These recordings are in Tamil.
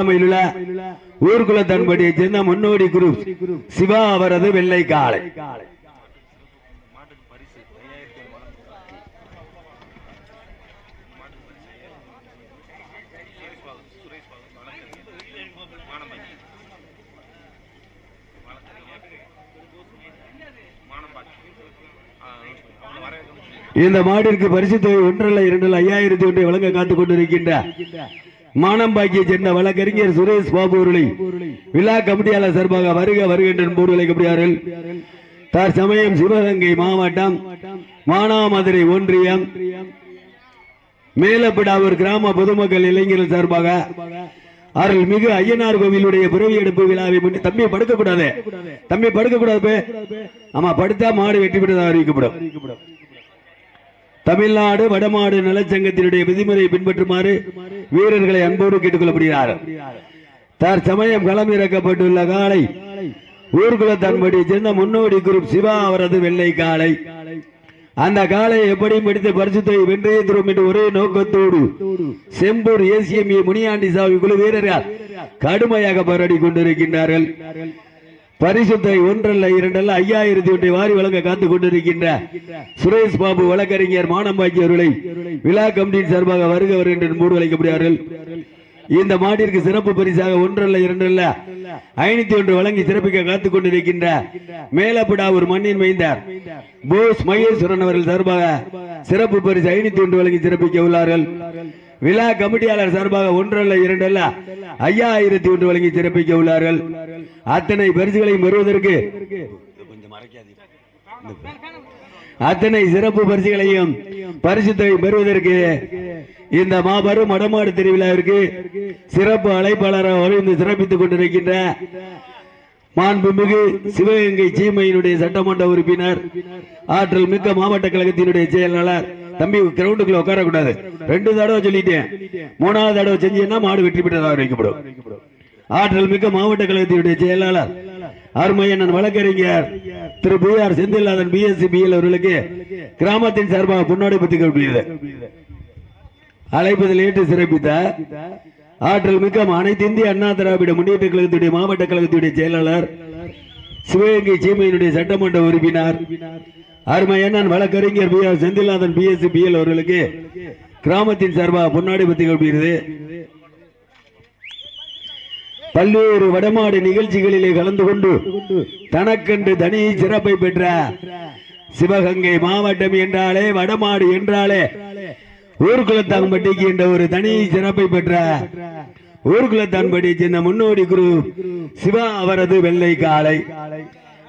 தமிழில ஊர்குல தன்படியை சேர்ந்த முன்னோடி குரு சிவா அவரது வெள்ளை காலை. இந்த மாடிற்கு பரிசு தொகை ஒன்றல்ல இரண்டல்ல ஐயாயிரத்தி ஒன்றை வழங்க காத்துக் கொண்டிருக்கின்ற மானம்பாக்கியை சென்ற வழக்கறிஞர் சுரேஷ் பாபு அவர்களை விழா கமிட்டியாளர் சார்பாக வருக வருகின்ற போர்டு வைக்கப்படுகிறார்கள் தற்சமயம் சிவகங்கை மாவட்டம் மானாமதுரை ஒன்றியம். மேலப்படாவூர் கிராம பொதுமக்கள் இளைஞர்கள் சார்பாக அருள் மிகு ஐயனார் கோவிலுடைய பிறவி எடுப்பு விழாவை முன்னிட்டு தம்பி படுக்கக்கூடாது. தம்பி படுக்கக்கூடாது. ஆமா படுத்தா மாடு வெற்றி பெற்றதாக அறிவிக்கப்படும். தமிழ்நாடு வடமாடு நலச்சங்கத்தினுடைய விதிமுறையை பின்பற்றுமாறு வீரர்களை அன்போடு கேட்டுக்கொள்ளப்படுகிறார். தற்சமயம் களமிறக்கப்பட்டுள்ள காலை ஊர்குலத்தன்படி சேர்ந்த முன்னோடி குரூப் சிவா அவரது வெள்ளை காளை. அந்த காலை எப்படியும் எடுத்து பரிசுத்தை வென்றே தரும் என்று ஒரே நோக்கத்தோடு செம்பூர் ஏசிஎம்ஏ முனியாண்டி சாமி குழு வீரர்கள் கடுமையாக போராடி கொண்டிருக்கின்றார்கள். பரிசுத்தை ஒன்றல்ல இரண்டல்ல ஐயாயிரத்தி ஒன்றை வாரி வழங்க காத்துக் கொண்டிருக்கின்ற சுரேஷ் பாபு வழக்கறிஞர் மானம்பாக்கி அவர்களை விழா கமிட்டியின் சார்பாக வருக வருகின்ற மூடு அளிக்கப்படுகிறார்கள் இந்த மாட்டிற்கு சிறப்பு பரிசாக ஒன்றல்ல இரண்டல்ல ஐநூத்தி ஒன்று வழங்கி சிறப்பிக்க காத்துக் கொண்டிருக்கின்ற மேலப்படாவூர் மண்ணின் மைந்தார் போஸ் மகேஸ்வரன் அவர்கள் சார்பாக சிறப்பு பரிசு ஐநூத்தி ஒன்று வழங்கி சிறப்பிக்க உள்ளார்கள். விழா கமிட்டியாளர் சார்பாக ஒன்றல்ல இரண்டல்ல ஐயாயிரத்தி ஒன்று வழங்கி சிறப்பிக்க உள்ளார்கள். அத்தனை பரிசுகளையும் பெறுவதற்கு அத்தனை சிறப்பு பரிசுகளையும் பரிசுத்தை பெறுவதற்கு இந்த மாபெரும் மடமாடு திருவிழாவிற்கு சிறப்பு அழைப்பாளராக வரைந்து சிறப்பித்துக் கொண்டிருக்கின்ற மாண்புமிகு சிவகங்கை சீமையினுடைய சட்டமன்ற உறுப்பினர் ஆற்றல் மிக்க மாவட்ட கழகத்தினுடைய செயலாளர் தம்பி கிரவுண்டுக்குள்ள உட்காரக்கூடாது. ரெண்டு தடவை சொல்லிட்டேன். மூணாவது தடவை செஞ்சீங்கன்னா மாடு வெற்றி பெற்றதாக அறிவிக்கப்படும் ஆற்றல் மிக்க மாவட்ட கழகத்தினுடைய செயலாளர் அருமையண்ணன் வழக்கறிஞர் Thiru P R Senthilnathan BSc BL அவர்களுக்கு கிராமத்தின் சார்பாக பொன்னாடை பற்றி அழைப்பதில் ஏற்று சிறப்பித்த ஆற்றல் மிக்க அனைத்து இந்திய அண்ணா திராவிட முன்னேற்ற கழகத்துடைய மாவட்ட கழகத்துடைய செயலாளர் சிவகங்கை சீமையினுடைய சட்டமன்ற உறுப்பினர் அருமையண்ணன் வழக்கறிஞர் P R Senthilnathan BSc BL அவர்களுக்கு கிராமத்தின் சார்பாக பொன்னாடி பத்தி கொள்கிறது பல்வேறு வடமாடு நிகழ்ச்சிகளிலே கலந்து கொண்டு தனக்கென்று தனி சிறப்பை பெற்ற சிவகங்கை மாவட்டம் என்றாலே வடமாடு என்றாலே ஊர்குலத்தாம்பட்டிக்கு என்ற ஒரு தனி சிறப்பை பெற்ற ஊர்குலத்தான்பட்டி சேர்ந்த முன்னோடி குரு சிவா அவரது வெள்ளை காலை.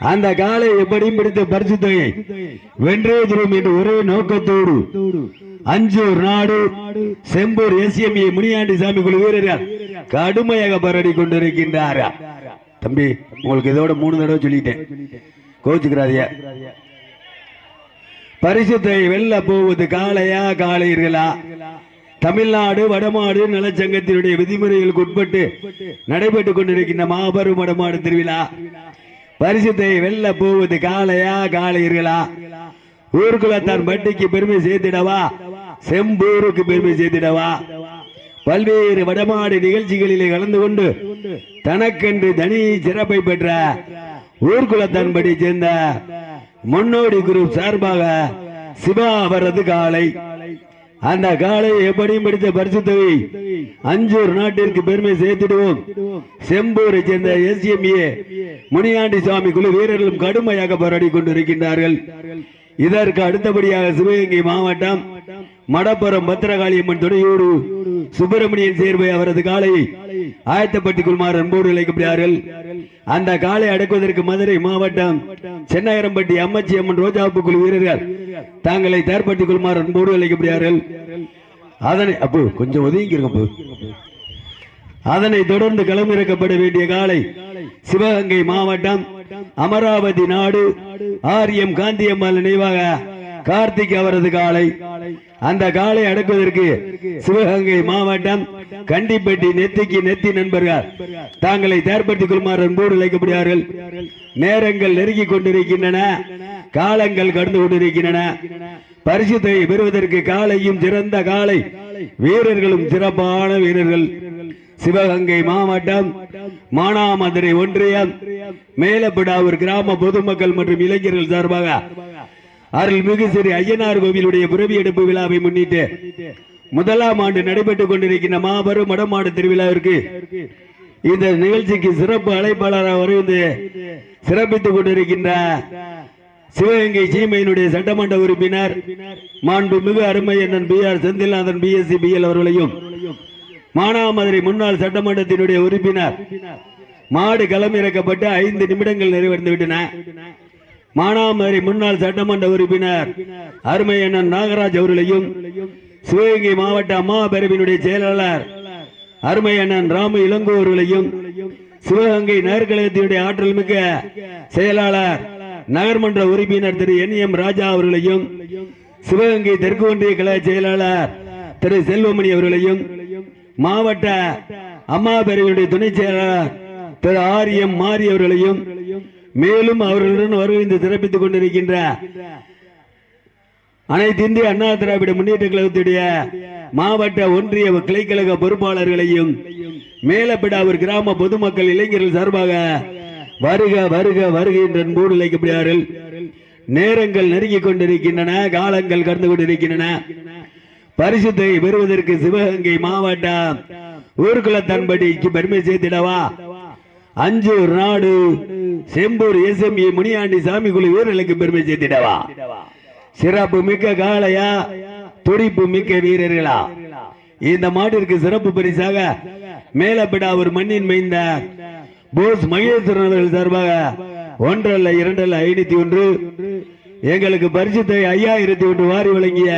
அந்த காலை எப்படியும் பிடித்த பரிசுத்தையை வென்றே தரும் என்று ஒரே நோக்கத்தோடு அஞ்சூர் நாடு செம்பூர் எஸ்எம்ஏ முனியாண்டி சாமி குழு வீரர்கள் கடுமையாக பரடி கொண்டிருக்கின்றாரா? தம்பி உங்களுக்கு இதோட மூணு தடவை சொல்லிட்டேன். கோச்சுக்கிறாதியா பரிசுத்தை வெல்ல போவது காளையா காலையீர்களா தமிழ்நாடு வடமாடு நலச்சங்கத்தினுடைய விதிமுறைகளுக்கு உட்பட்டு நடைபெற்றுக் கொண்டிருக்கின்ற மாபெரும் வடமாடு திருவிழா. பரிசுத்தை வெல்ல போவது காளையா காளையர்களா? ஊர்குலத்தான் பட்டிக்கு பெருமை சேர்த்திடவா? செம்பூருக்கு பெருமை சேர்த்திடவா? பல்வேறு வடமாடு நிகழ்ச்சிகளிலே கலந்து கொண்டு தனக்கென்று தனி சிறப்பை பெற்ற ஊர்குலத்தான்படி சேர்ந்த முன்னோடி குரு சார்பாக சிவா அவரது காலை அந்த காலை எப்படியும் படித்த பரிசுத்தவை அஞ்சூர் நாட்டிற்கு பெருமை சேர்த்திடுவோம். செம்பூரை சேர்ந்த எஸ்எம்ஏ முனியாண்டி சுவாமி குழு வீரர்களும் கடுமையாக போராடி கொண்டிருக்கின்றார்கள். இதற்கு அடுத்தபடியாக சிவகங்கை மாவட்டம் மடப்புறம் பத்திரகாளியம்மன் துணையோடு சுப்பிரமணியன் சேர்வை அவரது காலை ஆயத்தப்பட்டி குமார் அன்போடு இழைக்கப்படுகிறார்கள் அந்த காலை அடக்குவதற்கு மதுரை மாவட்டம் சென்னகரம்பட்டி அம்மச்சி அம்மன் ரோஜாப்பு குழு வீரர்கள் தாங்களை தேர்ப்பட்டி குமார் அன்போடு அழைக்கப்படுகிறார்கள். அதனை அப்போ கொஞ்சம் ஒதுங்கி இருக்கும் அதனை தொடர்ந்து களமிறக்கப்பட வேண்டிய காலை சிவகங்கை மாவட்டம் அமராவதி நாடு ஆரியம் காந்தியம்மாள் நினைவாக கார்த்திக் அவரது காலை. அந்த காலை அடக்குவதற்கு சிவகங்கை மாவட்டம் கண்டிப்பட்டி நெத்திக்கு நெத்தி நண்பர்கள் தாங்களை தேர்ப்பட்டிக் கொள்ளுமாறு அன்போடு அழைக்கப்படுகிறார்கள். நேரங்கள் நெருங்கிக் கொண்டிருக்கின்றன. காலங்கள் கடந்து கொண்டிருக்கின்றன. பரிசுத்தை பெறுவதற்கு காலையும் சிறந்த காலை. வீரர்களும் சிறப்பான வீரர்கள். சிவகங்கை மாவட்டம் மானாமதுரை ஒன்றியம் மேலப்படாவூர் கிராம பொதுமக்கள் மற்றும் இளைஞர்கள் சார்பாக அருள்மிகு ஸ்ரீ ஐயனார் கோவிலுடைய புறவி எடுப்பு விழாவை முன்னிட்டு முதலாம் ஆண்டு நடைபெற்றுக் கொண்டிருக்கின்ற மாபெரும் மடமாடு திருவிழாவிற்கு இந்த நிகழ்ச்சிக்கு சிறப்பு அழைப்பாளராக வருவது சிறப்பித்துக் கொண்டிருக்கின்ற சிவகங்கை சீமையினுடைய சட்டமன்ற உறுப்பினர் மாண்புமிகு அருமை அண்ணன் P R Senthilnathan BSc BL அவர்களையும் மானாமதுரை முன்னாள் சட்டமன்றத்தினுடைய உறுப்பினர் மாடு களமிறக்கப்பட்டு ஐந்து நிமிடங்கள் நிறைவடைந்து விட்டன. மானாமதுரை முன்னாள் சட்டமன்ற உறுப்பினர் அருமை அண்ணன் நாகராஜ் அவர்களையும் சிவகங்கை மாவட்ட அம்மா பேரவையினுடைய செயலாளர் அருமை அண்ணன் ராமு இளங்கோ அவர்களையும் சிவகங்கை நகர்கழகத்தினுடைய ஆற்றல் மிக்க செயலாளர் நகர்மன்ற உறுப்பினர் திரு என் எம் ராஜா அவர்களையும் சிவகங்கை தெற்கு ஒன்றிய கழக செயலாளர் திரு செல்வமணி அவர்களையும் மாவட்ட அம்மா பேரவையுடைய துணை செயலாளர் திரு ஆர் எம் மாரி அவர்களையும் மேலும் அவர்களுடன் வருகின்ற சிறப்பித்துக் கொண்டிருக்கின்ற அனைத்து இந்திய அண்ணா திராவிட முன்னேற்ற கழகத்துடைய மாவட்ட ஒன்றிய கிளைக்கழக பொறுப்பாளர்களையும் மேலப்பிடாவூர் கிராம பொதுமக்கள் இளைஞர்கள் சார்பாக வருக வருக வருக என்ற அன்போடு இழைக்கப்படுகிறார்கள் நேரங்கள் நெருங்கிக் கொண்டிருக்கின்றன காலங்கள் கடந்து கொண்டிருக்கின்றன. பரிசுத்தை பெறுவதற்கு சிவகங்கை மாவட்டம் ஊர்குலத்தன்படிக்கு பெருமை சேர்த்திடவா? அஞ்சூர் நாடு செம்பூர் எஸ்எம்இ முனியாண்டி சாமி குழு வீரர்களுக்கு பெருமை சேர்த்திடவா? சிறப்பு மிக்க காளையா துடிப்பு மிக்க வீரர்களா? இந்த மாட்டிற்கு சிறப்பு பரிசாக மேலப்பிடா ஒரு மண்ணின் மைந்த போஸ் மகேஸ்வரன் அவர்கள் சார்பாக ஒன்றல்ல இரண்டல்ல ஐநூத்தி ஒன்று. எங்களுக்கு பரிசுத்தை ஐயாயிரத்தி ஒன்று வாரி வழங்கிய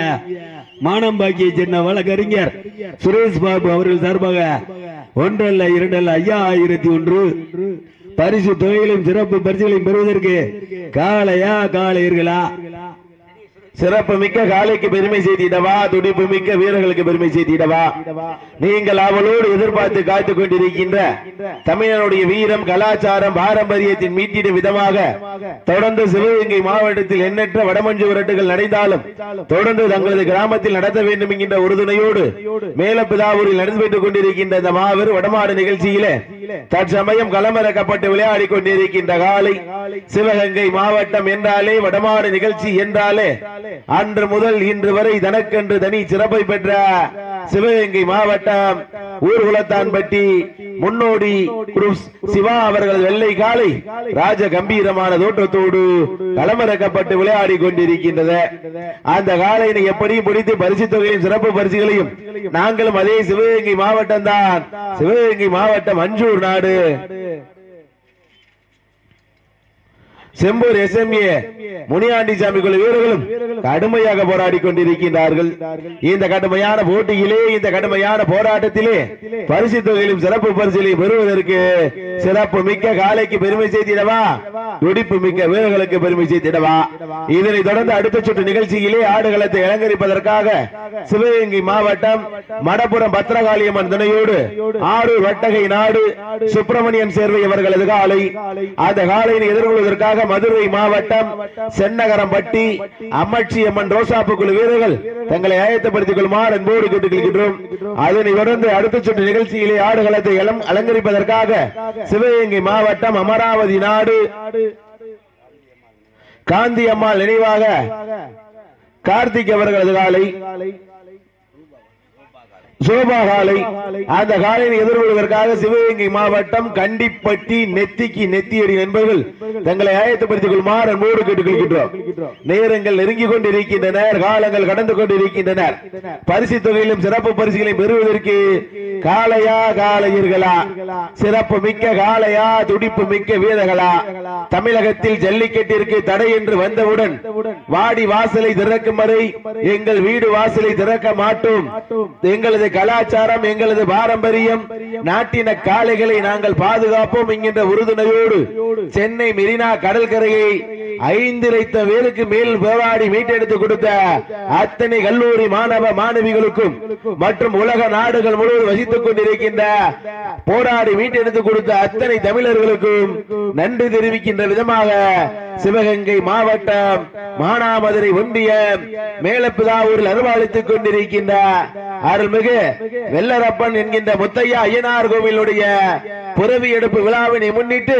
மானம்பாக்கியை சேர்ந்த வழக்கறிஞர் சுரேஷ் பாபு அவர்கள் சார்பாக ஒன்றல்ல இரண்டல்ல ஐயாயிரத்தி ஒன்று. பரிசு தொகைகளையும் சிறப்பு பரிசுகளையும் பெறுவதற்கு காளையா காளையர்களா? சிறப்பு மிக்க காலைக்கு பெருமை செய்திடவா துடிப்பு மிக்க வீரர்களுக்கு பெருமை செய்திடவா நீங்கள் அவளோடு எதிர்பார்த்து காத்துக் கொண்டிருக்கின்ற தமிழனுடைய வீரம் கலாச்சாரம் பாரம்பரியத்தின் மீட்டிடும் விதமாக தொடர்ந்து சிவகங்கை மாவட்டத்தில் எண்ணற்ற வடமஞ்சு விரட்டுகள் நடந்தாலும் தொடர்ந்து தங்களது கிராமத்தில் நடத்த வேண்டும் என்கின்ற உறுதுணையோடு மேலப்பிதாவூரில் நடந்துவிட்டுக் கொண்டிருக்கின்ற இந்த மாபெரும் வடமாடு நிகழ்ச்சியிலே தற்சமயம் களமிறக்கப்பட்டு விளையாடி கொண்டிருக்கின்ற காலை சிவகங்கை மாவட்டம் என்றாலே வடமாடு நிகழ்ச்சி என்றாலே அன்று முதல் இன்று வரை தனக்கென்று தனி சிறப்பை பெற்ற சிவகங்கை மாவட்டம் ஊர்குலத்தான்பட்டி முன்னோடி சிவா அவர்கள் வெள்ளை காலை ராஜ கம்பீரமான தோற்றத்தோடு களமிறக்கப்பட்டு விளையாடி கொண்டிருக்கின்றது அந்த காலையினை எப்படியும் பிடித்து பரிசு தொகையும் சிறப்பு பரிசுகளையும் நாங்களும் அதே சிவகங்கை மாவட்டம் தான். சிவகங்கை மாவட்டம் அஞ்சூர் நாடு. செம்பூர் எஸ்எம்ஏ முனியாண்டி சாமி குழு வீரர்களும் கடுமையாக போராடி கொண்டிருக்கின்றார்கள். இந்த கடுமையான போட்டியிலே இந்த கடுமையான போராட்டத்திலே பரிசு தொகையிலும் சிறப்பு பரிசிலை பெறுவதற்கு சிறப்பு மிக்க காலைக்கு பெருமை செய்திடவா துடிப்பு மிக்க வீரர்களுக்கு பெருமை செய்திடவா இதனை தொடர்ந்து அடுத்த சுற்று நிகழ்ச்சியிலே ஆடுகளத்தை அலங்கரிப்பதற்காக சிவகங்கை மாவட்டம் மடப்புறம் பத்திரகாளியம்மன் துணையோடு ஆறு வட்டகை நாடு சுப்பிரமணியன் சேர்வை அவர்களது காலை. அந்த காலையை எதிர்கொள்வதற்காக மதுரை மாவட்டம் சென்னகரம்பட்டி அம்மட்சி அம்மன் ரோசாப்பு குழு வீரர்கள் தங்களை ஆயத்தப்படுத்திக் கொள்ளுமாறு அன்போடு கேட்டுக்கொள்கின்றோம். அதனை தொடர்ந்து அடுத்த சுற்று நிகழ்ச்சியிலே ஆடுகளத்தை அலங்கரிப்பதற்காக சிவகங்கை மாவட்டம் அமராவதி நாடு காந்தி அம்மாள் நினைவாக கார்த்திக் அவர்களது காலை சோபா காலை அந்த காலையை எதிர்கொள்வதற்காக சிவகங்கை மாவட்டம் கண்டிப்பட்டி நெத்திக்கு நெத்தியடி நண்பர்கள் தங்களை ஆயத்தப்படுத்திக் கொள்ளுமாறு அன்போடு கேட்டுக்கொள்கின்றோம். நேரங்கள் நெருங்கிக் கொண்டிருக்கின்றனர் காலங்கள் கடந்து கொண்டிருக்கின்றனர். பரிசு தொகையிலும் சிறப்பு பரிசுகளையும் பெறுவதற்கு காலையா காலையர்களா சிறப்பு மிக்க காலையா துடிப்பு மிக்க வீரர்களா? தமிழகத்தில் ஜல்லிக்கட்டிற்கு தடை என்று வந்தவுடன் வாடி வாசலை திறக்கும் வரை எங்கள் வீடு வாசலை திறக்க மாட்டோம். எங்களது கலாச்சாரம் எங்களது பாரம்பரியம். நாட்டின காளைகளை நாங்கள் பாதுகாப்போம் என்கின்ற உறுதுணையோடு சென்னை மெரினா கடற்கரையை ஐந்து லட்சம் பேருக்கு மேல் போராடி மீட்டெடுத்து கொடுத்த அத்தனை கல்லூரி மாணவ மாணவிகளுக்கும் மற்றும் உலக நாடுகள் முழுவதும் வசித்துக் கொண்டிருக்கின்ற போராடி மீட்டெடுத்து கொடுத்த அத்தனை தமிழர்களுக்கும் நன்றி தெரிவிக்கின்ற விதமாக சிவகங்கை மாவட்டம் மானாமதுரை ஒன்றிய மேலப்பிதாவூரில் அனுபவித்துக் கொண்டிருக்கின்ற அருள்மிகு வெள்ளரப்பன் என்கின்ற முத்தையா ஐயனார் கோவிலுடைய புறவி எடுப்பு விழாவினை முன்னிட்டு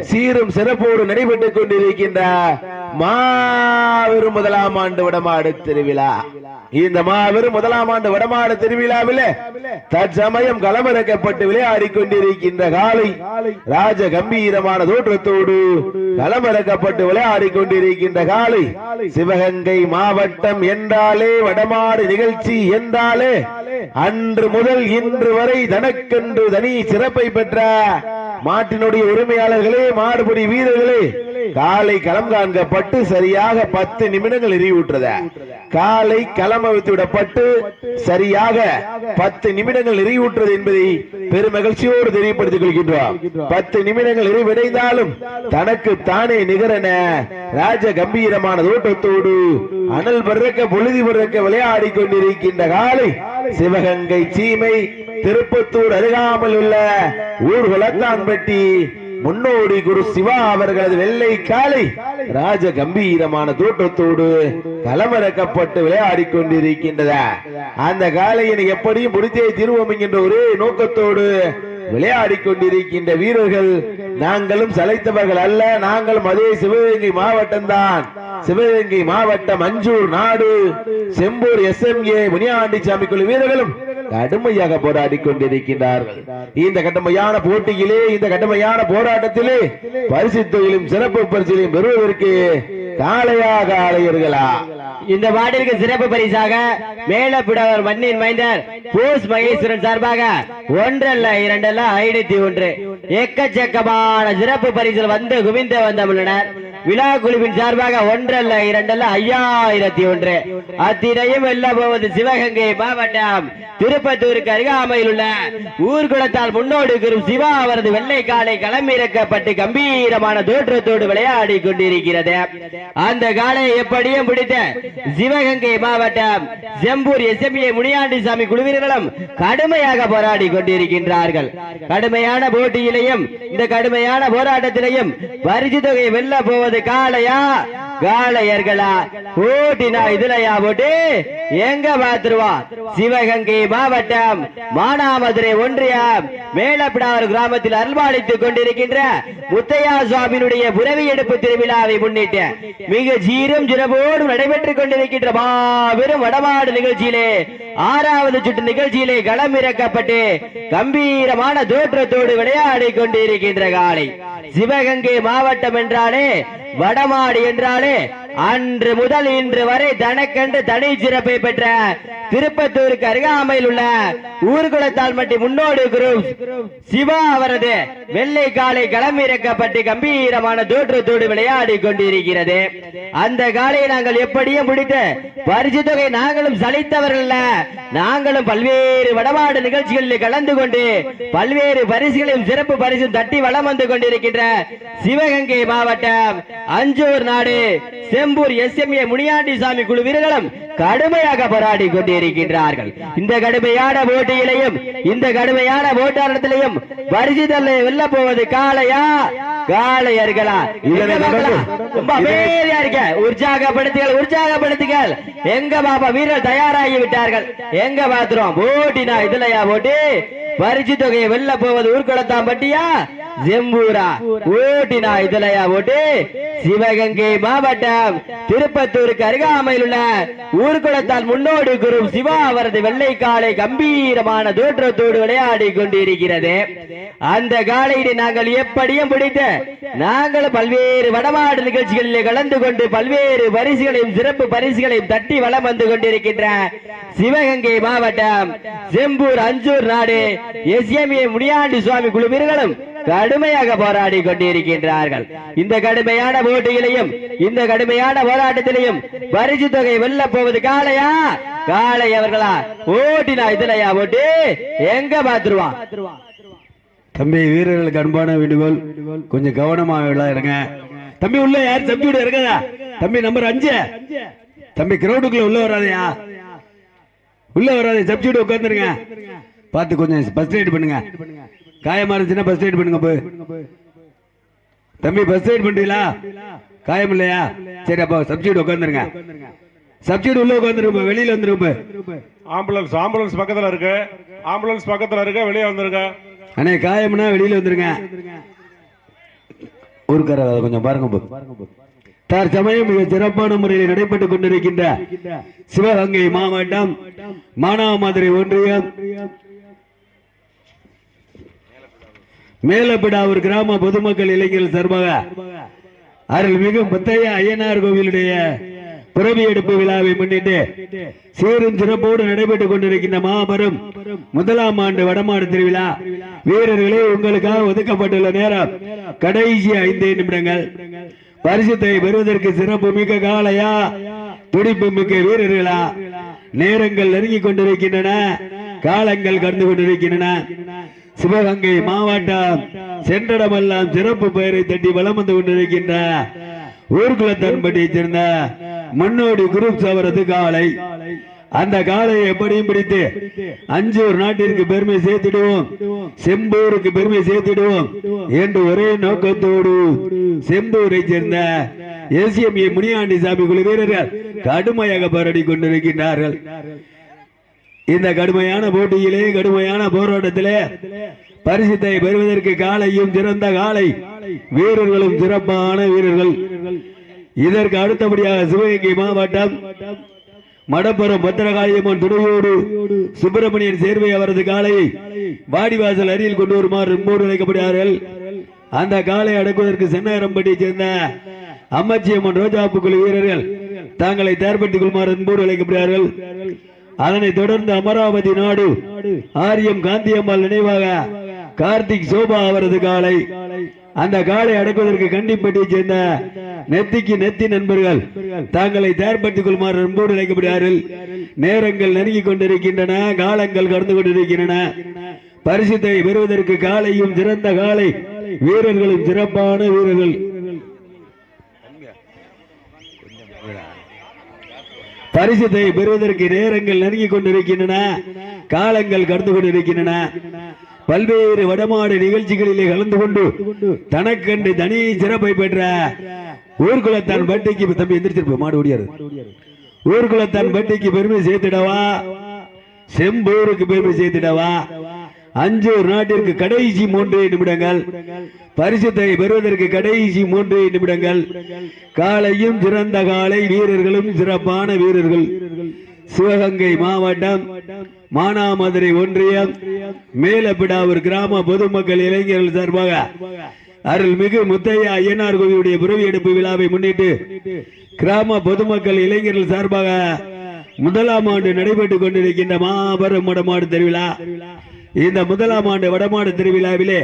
சீரும் சிறப்போடு நடைபெற்றுக் கொண்டிருக்கின்ற மாபெரும் முதலாம் ஆண்டு விடமாடு திருவிழா. இந்த மாபெரும் முதலாம் ஆண்டு வடமாடு திருவிழாவில் தற்சமயம் களமிறக்கப்பட்டு விளையாடி கொண்டிருக்கின்ற காலை ராஜ கம்பீரமான தோற்றத்தோடு களமிறக்கப்பட்டு விளையாடி கொண்டிருக்கின்ற காலை சிவகங்கை மாவட்டம் என்றாலே வடமாடு நிகழ்ச்சி என்றாலே அன்று முதல் இன்று வரை தனக்கென்று தனி சிறப்பை பெற்ற மாட்டினுடைய உரிமையாளர்களே மாடுபிடி வீரர்களே காலை களம் காண்கப்பட்டு சரியாக பத்து நிமிடங்கள் எரிவுற்றது காலை களம் அவித்து விடப்பட்டு சரியாக பத்து நிமிடங்கள் எரிவுற்றது என்பதை பெருமகிழ்ச்சியோடு தெரியப்படுத்திக் கொள்கின்றோம். பத்து நிமிடங்கள் எரிவடைந்தாலும் தனக்கு தானே நிகரென ராஜ கம்பீரமான தோட்டத்தோடு அனல் பிறக்க பொழுதி பிறக்க விளையாடி கொண்டிருக்கின்ற காலை சிவகங்கை சீமை திருப்பத்தூர் அருகாமல் உள்ள ஊர்குலத்தான்பட்டி முன்னோடி குரு சிவா அவர்களது வெள்ளை காலை ராஜ கம்பீரமான தோட்டத்தோடு களமிறக்கப்பட்டு விளையாடி கொண்டிருக்கின்றத? அந்த காலையினை எப்படியும் முடித்தே திருவோம் என்கின்ற ஒரே நோக்கத்தோடு விளையாடி கொண்டிருக்கின்ற வீரர்கள் நாங்களும் சளைத்தவர்கள் அல்ல. நாங்களும் அதே சிவகங்கை மாவட்டம் தான் சிவகங்கை மாவட்டம் அஞ்சூர் நாடு. Sembur S M A Muniyandi Sami குழு வீரர்களும் கடுமையாக போராடி கொண்டிருக்கிறார்கள் இந்த கடுமையான போட்டியிலே இந்த கடுமையான போராட்டத்திலே பரிசு சிறப்பு பரிசிலையும் பெறுவதற்கு காளையாக ஆலையர்களா? இந்த மாட்டிற்கு சிறப்பு பரிசாக மேலப்பிடவர் மண்ணின் மைந்தர் போஸ் மகேஸ்வரன் சார்பாக ஒன்றல்ல இரண்டல்ல ஐநூத்தி ஒன்று. எக்கச்சக்கமான சிறப்பு பரிசில் வந்து குவிந்து வந்தமுள்ளனர் விழா குழுவின் சார்பாக ஒன்றல்ல இரண்டல்ல ஐயாயிரத்தி ஒன்று. அத்திரையும் வெல்ல போவது சிவகங்கை மாவட்டம். திருப்பத்தூருக்கு அருகாமையில் உள்ள ஊர்குளத்தால் முன்னோடு குரும் சிவா அவரது வெள்ளை காலை களமிறக்கப்பட்டு கம்பீரமான தோற்றத்தோடு விளையாடி கொண்டிருக்கிறது. அந்த காலை எப்படியும் பிடித்த சிவகங்கை மாவட்டம் செம்பூர் எஸ்எம்ஏ முனியாண்டி சாமி குழுவினர்களும் கடுமையாக போராடி கொண்டிருக்கின்றார்கள். கடுமையான போட்டியிலையும் இந்த கடுமையான போராட்டத்திலையும் பரிசு தொகை வெல்ல போவது அது காளையா? காளையர்களா? ஓட்டினா இதுலயா போட்டு எங்க பாத்துருவா சிவகங்கை மாவட்டம் மானாமதுரை ஒன்றியம். மேலப்பிடாவர் கிராமத்தில் அருள்பாலித்துக் கொண்டிருக்கின்ற முத்தையா சுவாமியினுடைய புறவி எடுப்பு திருவிழாவை முன்னிட்டு மிக சீரும் சிறப்போடு நடைபெற்றுக் கொண்டிருக்கின்ற மாபெரும் வடமாடு நிகழ்ச்சியிலே ஆறாவது சுற்று நிகழ்ச்சியிலே களமிறக்கப்பட்டு கம்பீரமான தோற்றத்தோடு விளையாடி கொண்டிருக்கின்ற காலை சிவகங்கை மாவட்டம் என்றாலே வடமாடு என்றாலே அன்று முதல் இன்று வரை தனக்கென்று தனி சிறப்பை பெற்ற திருப்பத்தூருக்கு அருகாமையில் உள்ள ஊர்குளத்தால் மட்டி குரூப் சிவா அவரது வெள்ளை காலை களமிறக்கப்பட்டு கம்பீரமான தோற்றத்தோடு விளையாடி கொண்டிருக்கிறது. அந்த காலையை நாங்கள் எப்படியும் முடித்து பரிசு தொகை நாங்களும் சலித்தவர்கள் அல்ல. நாங்களும் பல்வேறு வடமாடு நிகழ்ச்சிகளில் கலந்து கொண்டு பல்வேறு பரிசுகளையும் சிறப்பு பரிசும் தட்டி வளம் வந்து கொண்டிருக்கின்ற சிவகங்கை மாவட்டம் அஞ்சூர் நாடு செம்பூர் எஸ்எம்ஏ முனியாண்டி சாமி குழு வீரர்களும் கடுமையாக போராடி கொண்டிருக்கின்றார்கள். இந்த கடுமையான போட்டியிலையும் இந்த கடுமையான போட்டாட்டத்திலையும் பரிசுதல்ல வெல்ல போவது காளையா? காளையர்களா? ரொம்ப அமைதியா இருக்க. உற்சாகப்படுத்துகள் உற்சாகப்படுத்துகள் எங்க பாப்பா வீரர் தயாராகி விட்டார்கள். எங்க பாத்துறோம்? போட்டினா இதுலயா போட்டி? பரிசு தொகையை வெல்ல போவது ஊர்குளத்தாம் பட்டியா? ஜெம்பூரா ஓட்டினா இதுலயா போட்டு சிவகங்கை மாவட்டம் திருப்பத்தூருக்கு அருகாமையில் உள்ள ஊர்குளத்தால் முன்னோடி குரு சிவா அவரது வெள்ளை காலை கம்பீரமான தோற்றத்தோடு விளையாடி கொண்டிருக்கிறது. அந்த காலையினை நாங்கள் எப்படியும் பிடித்து நாங்கள் பல்வேறு வடமாடு நிகழ்ச்சிகளில் கலந்து கொண்டு பல்வேறு பரிசுகளையும் சிறப்பு பரிசுகளையும் தட்டி வலம் வந்து கொண்டிருக்கின்ற சிவகங்கை மாவட்டம் செம்பூர் அஞ்சூர் நாடு எஸ்எம்ஏ முனியாண்டி சுவாமி குழு வீரர்களும் கடுமையாக போராடி கொண்டிருக்கின்றார்கள். இந்த கடுமையான போட்டியிலையும் இந்த கடுமையான போராட்டத்திலையும் பரிசு தொகை வெல்ல போவது காளையா? காளை அவர்களா? ஓட்டினா இதுலயா ஓட்டு? எங்க பாத்துருவான் தம்பி வீரர்களுக்கு அன்பான வேண்டுகோள் கொஞ்சம் கவனமா இருங்க. தம்பி உள்ள யார்? தம்பி விட இருக்கதா? தம்பி நம்பர் அஞ்சு. தம்பி கிரௌண்டுக்குள்ள உள்ள வராதயா? உள்ள வராது சப்ஜியூட் உட்காந்துருங்க பார்த்து கொஞ்சம் ஃபர்ஸ்ட் எய்ட் பண்ணுங்க. காயமா இருந்துச்சுன்னா ஃபர்ஸ்ட் எய்ட் பண்ணுங்க போய் தம்பி ஃபர்ஸ்ட் எய்ட் பண்றீங்களா? காயம் இல்லையா? சரி அப்போ சப்ஜெக்ட் உட்காந்துருங்க சப்ஜெக்ட் உள்ள உட்காந்துருப்ப வெளியில வந்துருப்ப ஆம்புலன்ஸ் ஆம்புலன்ஸ் பக்கத்துல இருக்கு. ஆம்புலன்ஸ் பக்கத்துல இருக்கு வெளியே வந்திருக்க அண்ணே காயம்னா வெளியில வந்துருங்க. ஊருக்கார கொஞ்சம் பாருங்க. தற்சமயம் மிக சிறப்பான முறையில் நடைபெற்றுக் கொண்டிருக்கின்ற சிவகங்கை மாவட்டம் மானாமதுரை ஒன்றியம். மேலப்பிடாவூர் கிராம பொதுமக்கள் இளைஞர் சார்பாக அருள்மிகு முத்தைய ஐயனார் கோவிலுடைய பிறவி எடுப்பு விழாவை முன்னிட்டு சீரும் சிறப்போடு நடைபெற்றுக் கொண்டிருக்கின்ற மாபெரும் முதலாம் ஆண்டு வடமாடு திருவிழா. வீரர்களே உங்களுக்காக ஒதுக்கப்பட்டுள்ள நேரம் கடைசி ஐந்து நிமிடங்கள். பரிசுத்தை பெறுவதற்கு சிறப்பு மிக்க காளையா துடிப்பு மிக்க வீரர்களா. நேரங்கள் நெருங்கிக் கொண்டிருக்கின்றன காலங்கள் கடந்து கொண்டிருக்கின்றன. சிவகங்கை மாவட்டம் சென்றடமெல்லாம் சிறப்பு பெயரை தட்டி வலம் வந்து கொண்டிருக்கின்ற ஊர்குலத்தன்பட்டியை சேர்ந்த முன்னோடி குரூப் அவரது காலை அந்த காலையை எப்படியும் பிடித்து அஞ்சூர் நாட்டிற்கு பெருமை சேர்த்திடுவோம் செம்பூருக்கு பெருமை சேர்த்திடுவோம் என்று ஒரே நோக்கத்தோடு செம்பூரை சேர்ந்த எஸ்எம்ஏ முனியாண்டி சாமி குழு வீரர்கள் கடுமையாக போராடி கொண்டிருக்கின்றார்கள். இந்த கடுமையான போட்டியிலே கடுமையான போராட்டத்திலே பரிசுத்தை பெறுவதற்கு காலையும் சிறந்த காலை வீரர்களும் சிறப்பான வீரர்கள். இதற்கு அடுத்தபடியாக சிவகங்கை மாவட்டம் மடப்புறம் பத்திரகாளியம்மன் துணையோடு சுப்பிரமணியன் சேர்வை அவரது காலையை வாடிவாசல் அருகில் கொண்டு வருமாறு என்போடு அழைக்கப்படுகிறார்கள் அந்த காலை அடக்குவதற்கு சென்னாரம்பட்டியை சேர்ந்த அம்மச்சியம்மன் ரோஜாப்பு குழு வீரர்கள் தாங்களை தயார்படுத்திக் கொள்ளுமாறு என்போடு அழைக்கப்படுகிறார்கள் அதனைத் தொடர்ந்து அமராவதி நாடு ஆரியம் காந்தியம்மாள் நினைவாக கார்த்திக் சோபா அவரது காலை. அந்த காலை அடக்குவதற்கு கண்டிப்பட்டியை சேர்ந்த நெத்திக்கு நெத்தி நண்பர்கள் தாங்களை தயார்படுத்திக் கொள்ளுமாறு அன்போடு அழைக்கப்படுகிறார்கள். நேரங்கள் நெருங்கிக் கொண்டிருக்கின்றன காலங்கள் கடந்து கொண்டிருக்கின்றன. பரிசுத்தை பெறுவதற்கு காலையும் சிறந்த காலை. வீரர்களும் சிறப்பான வீரர்கள். பரிசுத்தை பெறுவதற்கு நேரங்கள் நெருங்கிக் கொண்டிருக்கின்றன காலங்கள் கடந்து கொண்டிருக்கின்றன. பல்வேறு வடமாடு நிகழ்ச்சிகளிலே கலந்து கொண்டு தனக்கென்று தனி சிறப்பை பெற்ற ஊர்குலத்தான் பட்டிக்கு தம்பி எந்திரிச்சிருப்ப மாடு ஓடியாரு. ஊர்குலத்தான் பட்டிக்கு பெருமை சேர்த்திடவா? செம்பூருக்கு பெருமை சேர்த்திடவா? அஞ்சூர் நாட்டிற்கு கடைசி மூன்று நிமிடங்கள். பரிசுத்தை பெறுவதற்கு கடைசி மூன்று நிமிடங்கள். காலையும் சிறந்த காலை வீரர்களும் சிறப்பான வீரர்கள். சிவகங்கை மாவட்டம் மானாமதுரை ஒன்றியம் மேலப்பிடாவூர் கிராம பொதுமக்கள் இளைஞர்கள் சார்பாக அருள்மிகு முத்தையா ஐயனார் கோவிலுடைய புறவி எடுப்பு விழாவை முன்னிட்டு கிராம பொதுமக்கள் இளைஞர்கள் சார்பாக முதலாம் ஆண்டு நடைபெற்றுக் கொண்டிருக்கின்ற மாபெரும் மடமாடு திருவிழா. இந்த முதலாம் ஆண்டு வடமாடு திருவிழாவிலே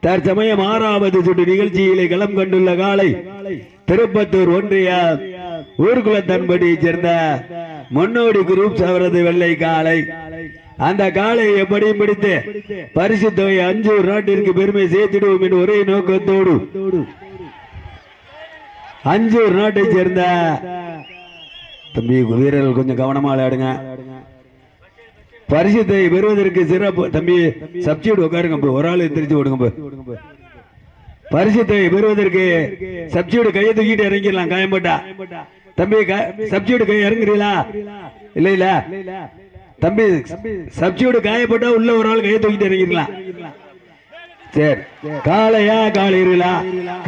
தற்சமயம் ஆறாவது சுற்று நிகழ்ச்சியிலே களம் கண்டுள்ள காலை திருப்பத்தூர் ஒன்றிய ஊர்குலத்தன்படியை சேர்ந்த முன்னோடி குரூப் அவரது வெள்ளை காலை. அந்த காலை எப்படியும் பிடித்து பரிசு தொகை அஞ்சு நாட்டிற்கு பெருமை சேர்த்திடுவோம் என்று ஒரே நோக்கத்தோடு அஞ்சூர் நாட்டை சேர்ந்த தம்பி வீரர்கள் கொஞ்சம் கவனமா விளையாடுங்க பரிசுத்தை பெறுவதற்கு சிறப்பு. தம்பி சப்ஜெக்ட் உட்காருங்க ஒரு ஆள் எந்திரிச்சு ஓடுங்க பரிசத்தை பரிசுத்தை பெறுவதற்கு சப்ஜெக்ட் கையை தூக்கிட்டு இறங்கிடலாம் காயம்பட்டா. தம்பி சப்ஜெக்ட் கை இறங்குறீங்களா? இல்ல இல்ல. தம்பி சப்ஜெக்ட் காயப்பட்டா உள்ள ஒரு ஆள் கையை தூக்கிட்டு இறங்கிடலாம். சரி. காளையா காளையர்களா?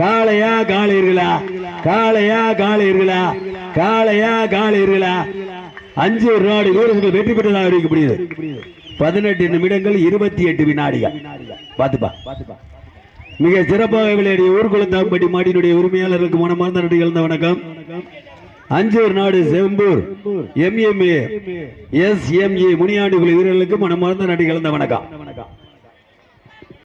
காளையா காளையர்களா? காளையா காளையர்களா? காளையா காளையர்களா? அஞ்சு நாடு வீரர்கள் வெற்றி பெற்றதாக அறிவிக்கப்படுகிறது பதினெட்டு நிமிடங்கள் இருபத்தி எட்டு வினாடிகள். பாத்துப்பா மிக சிறப்பாக விளையாடிய ஊர்குளத்தாம்பட்டி மாடியினுடைய உரிமையாளர்களுக்கு மனமார்ந்த நன்றி கலந்த வணக்கம். அஞ்சூர் நாடு Sembur. MMA S MA Muniyandi வீரர்களுக்கு மனமார்ந்த நன்றி வணக்கம்.